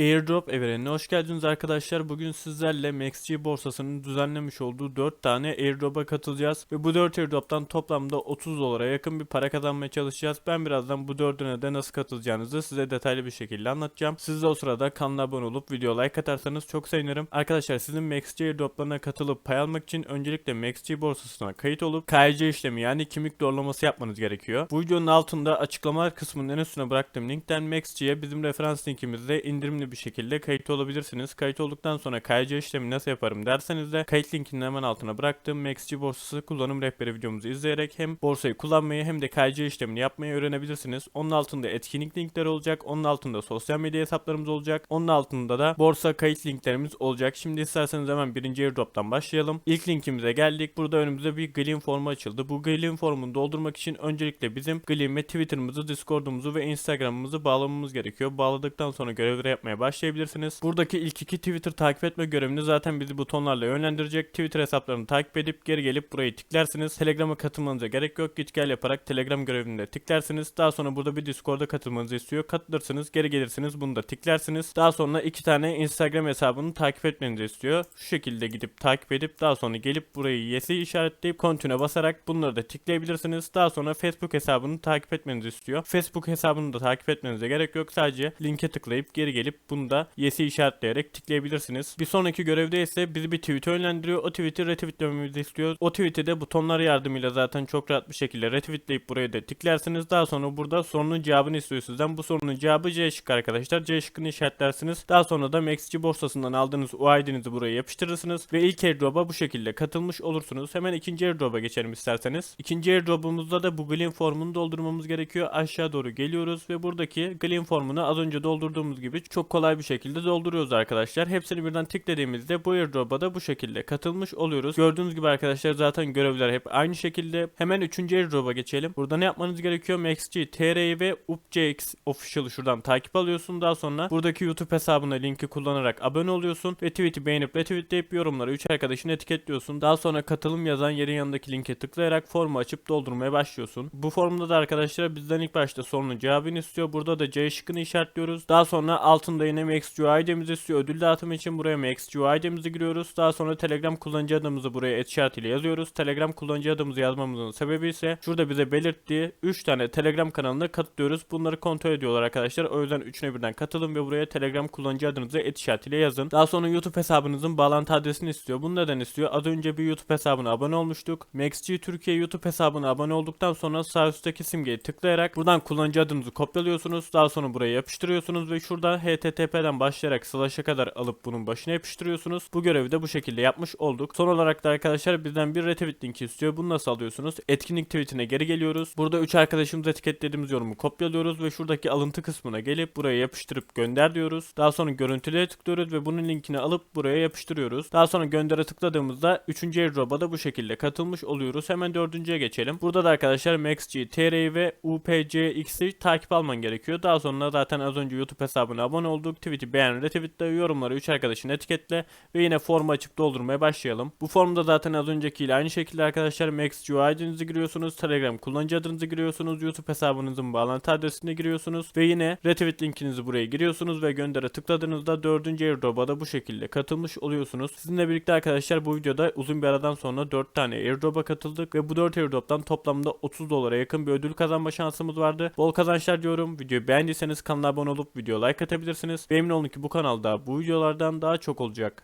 Airdrop evrenine hoş geldiniz arkadaşlar. Bugün sizlerle MaxG borsasının düzenlemiş olduğu 4 tane airdrop'a katılacağız. Ve bu 4 airdrop'tan toplamda 30 dolara yakın bir para kazanmaya çalışacağız. Ben birazdan bu 4'üne de nasıl katılacağınızı size detaylı bir şekilde anlatacağım. Siz de o sırada kanala abone olup video like atarsanız çok sevinirim. Arkadaşlar sizin MaxG airdrop'larına katılıp pay almak için öncelikle MaxG borsasına kayıt olup KYC işlemi yani kimlik doğrulaması yapmanız gerekiyor. Bu videonun altında açıklamalar kısmının en üstüne bıraktığım linkten MaxG'ye bizim referans linkimizde indirimli bir şekilde kayıt olabilirsiniz. Kayıt olduktan sonra KYC işlemi nasıl yaparım derseniz de kayıt linkinin hemen altına bıraktığım MaxG borsası kullanım rehberi videomuzu izleyerek hem borsayı kullanmayı hem de KYC işlemini yapmayı öğrenebilirsiniz. Onun altında etkinlik linkleri olacak. Onun altında sosyal medya hesaplarımız olacak. Onun altında da borsa kayıt linklerimiz olacak. Şimdi isterseniz hemen birinci airdrop'tan başlayalım. İlk linkimize geldik. Burada önümüzde bir Gleam formu açıldı. Bu Gleam formunu doldurmak için öncelikle bizim Gleam ve Twitter'ımızı, Discord'umuzu ve Instagram'ımızı bağlamamız gerekiyor. Bağladıktan sonra görevleri yapmaya başlayabilirsiniz. Buradaki ilk iki Twitter takip etme görevini zaten bizi butonlarla yönlendirecek. Twitter hesaplarını takip edip geri gelip burayı tıklarsınız. Telegram'a katılmanıza gerek yok. Git gel yaparak Telegram görevini de tıklarsınız. Daha sonra burada bir Discord'a katılmanızı istiyor. Katılırsınız, geri gelirsiniz. Bunu da tıklarsınız. Daha sonra iki tane Instagram hesabını takip etmenizi istiyor. Şu şekilde gidip takip edip daha sonra gelip burayı yes'i işaretleyip continue basarak bunları da tıklayabilirsiniz. Daha sonra Facebook hesabını takip etmenizi istiyor. Facebook hesabını da takip etmenize gerek yok. Sadece linke tıklayıp geri gelip bunu da yes'i işaretleyerek tıklayabilirsiniz. Bir sonraki görevde ise bizi bir tweet'e yönlendiriyor. O tweet'i retweetlememizi istiyor. O tweet'i de butonlar yardımıyla zaten çok rahat bir şekilde retweetleyip buraya da tıklarsınız. Daha sonra burada sorunun cevabını istiyor sizden. Bu sorunun cevabı C şıkkı arkadaşlar. C şıkkını işaretlersiniz. Daha sonra da MaxG borsasından aldığınız UID'nizi buraya yapıştırırsınız. Ve ilk airdrop'a bu şekilde katılmış olursunuz. Hemen ikinci airdrop'a geçelim isterseniz. İkinci airdrop'umuzda da bu Gleam formunu doldurmamız gerekiyor. Aşağı doğru geliyoruz ve buradaki Gleam formunu az önce doldurduğumuz gibi çok kolay bir şekilde dolduruyoruz arkadaşlar. Hepsini birden tıkladığımızda bu airdrop'a da bu şekilde katılmış oluyoruz. Gördüğünüz gibi arkadaşlar zaten görevler hep aynı şekilde. Hemen üçüncü airdrop'a geçelim. Burada ne yapmanız gerekiyor? MaxG, TR'yi ve UpCX Official'ı şuradan takip alıyorsun. Daha sonra buradaki YouTube hesabına linki kullanarak abone oluyorsun ve tweet'i beğenip retweetleyip yorumlara 3 arkadaşını etiketliyorsun. Daha sonra katılım yazan yerin yanındaki linke tıklayarak formu açıp doldurmaya başlıyorsun. Bu formda da arkadaşlar bizden ilk başta sorunun cevabını istiyor. Burada da C şıkkını işaretliyoruz. Daha sonra altında yine MaxG ID'mizi istiyor. Ödül dağıtımı için buraya MaxG ID'mizi giriyoruz. Daha sonra Telegram kullanıcı adımızı buraya et işaretiyle yazıyoruz. Telegram kullanıcı adımızı yazmamızın sebebi ise şurada bize belirttiği 3 tane Telegram kanalına katılıyoruz. Bunları kontrol ediyorlar arkadaşlar. O yüzden üçüne birden katılın ve buraya Telegram kullanıcı adınızı et işaretiyle yazın. Daha sonra YouTube hesabınızın bağlantı adresini istiyor. Bunu neden istiyor? Az önce bir YouTube hesabına abone olmuştuk. MaxG Türkiye YouTube hesabına abone olduktan sonra sağ üstteki simgeyi tıklayarak buradan kullanıcı adınızı kopyalıyorsunuz. Daha sonra buraya yapıştırıyorsunuz ve şurada HTTP'den başlayarak slash'a kadar alıp bunun başına yapıştırıyorsunuz. Bu görevi de bu şekilde yapmış olduk. Son olarak da arkadaşlar bizden bir retweet linki istiyor. Bunu nasıl alıyorsunuz? Etkinlik tweetine geri geliyoruz. Burada 3 arkadaşımız etiketlediğimiz yorumu kopyalıyoruz ve şuradaki alıntı kısmına gelip buraya yapıştırıp gönder diyoruz. Daha sonra görüntülere tıklıyoruz ve bunun linkini alıp buraya yapıştırıyoruz. Daha sonra göndere tıkladığımızda 3. airdrop'a da bu şekilde katılmış oluyoruz. Hemen 4.ye geçelim. Burada da arkadaşlar MaxG, TR'yi ve UPCX'i takip alman gerekiyor. Daha sonra zaten az önce YouTube hesabına abone olduk. Tweet'i beğen, retweetle, yorumları 3 arkadaşını etiketle ve yine formu açıp doldurmaya başlayalım. Bu formda zaten az öncekiyle aynı şekilde arkadaşlar MaxG ID'nizi giriyorsunuz. Telegram kullanıcı adınızı giriyorsunuz. YouTube hesabınızın bağlantı adresini giriyorsunuz. Ve yine retweet linkinizi buraya giriyorsunuz ve göndere tıkladığınızda 4. airdrop'a da bu şekilde katılmış oluyorsunuz. Sizinle birlikte arkadaşlar bu videoda uzun bir aradan sonra 4 tane airdrop'a katıldık ve bu 4 airdrop'tan toplamda 30 dolara yakın bir ödül kazanma şansımız vardı. Bol kazançlar diyorum. Videoyu beğendiyseniz kanala abone olup video like atabilirsiniz. Ve emin olun ki bu kanalda bu videolardan daha çok olacak.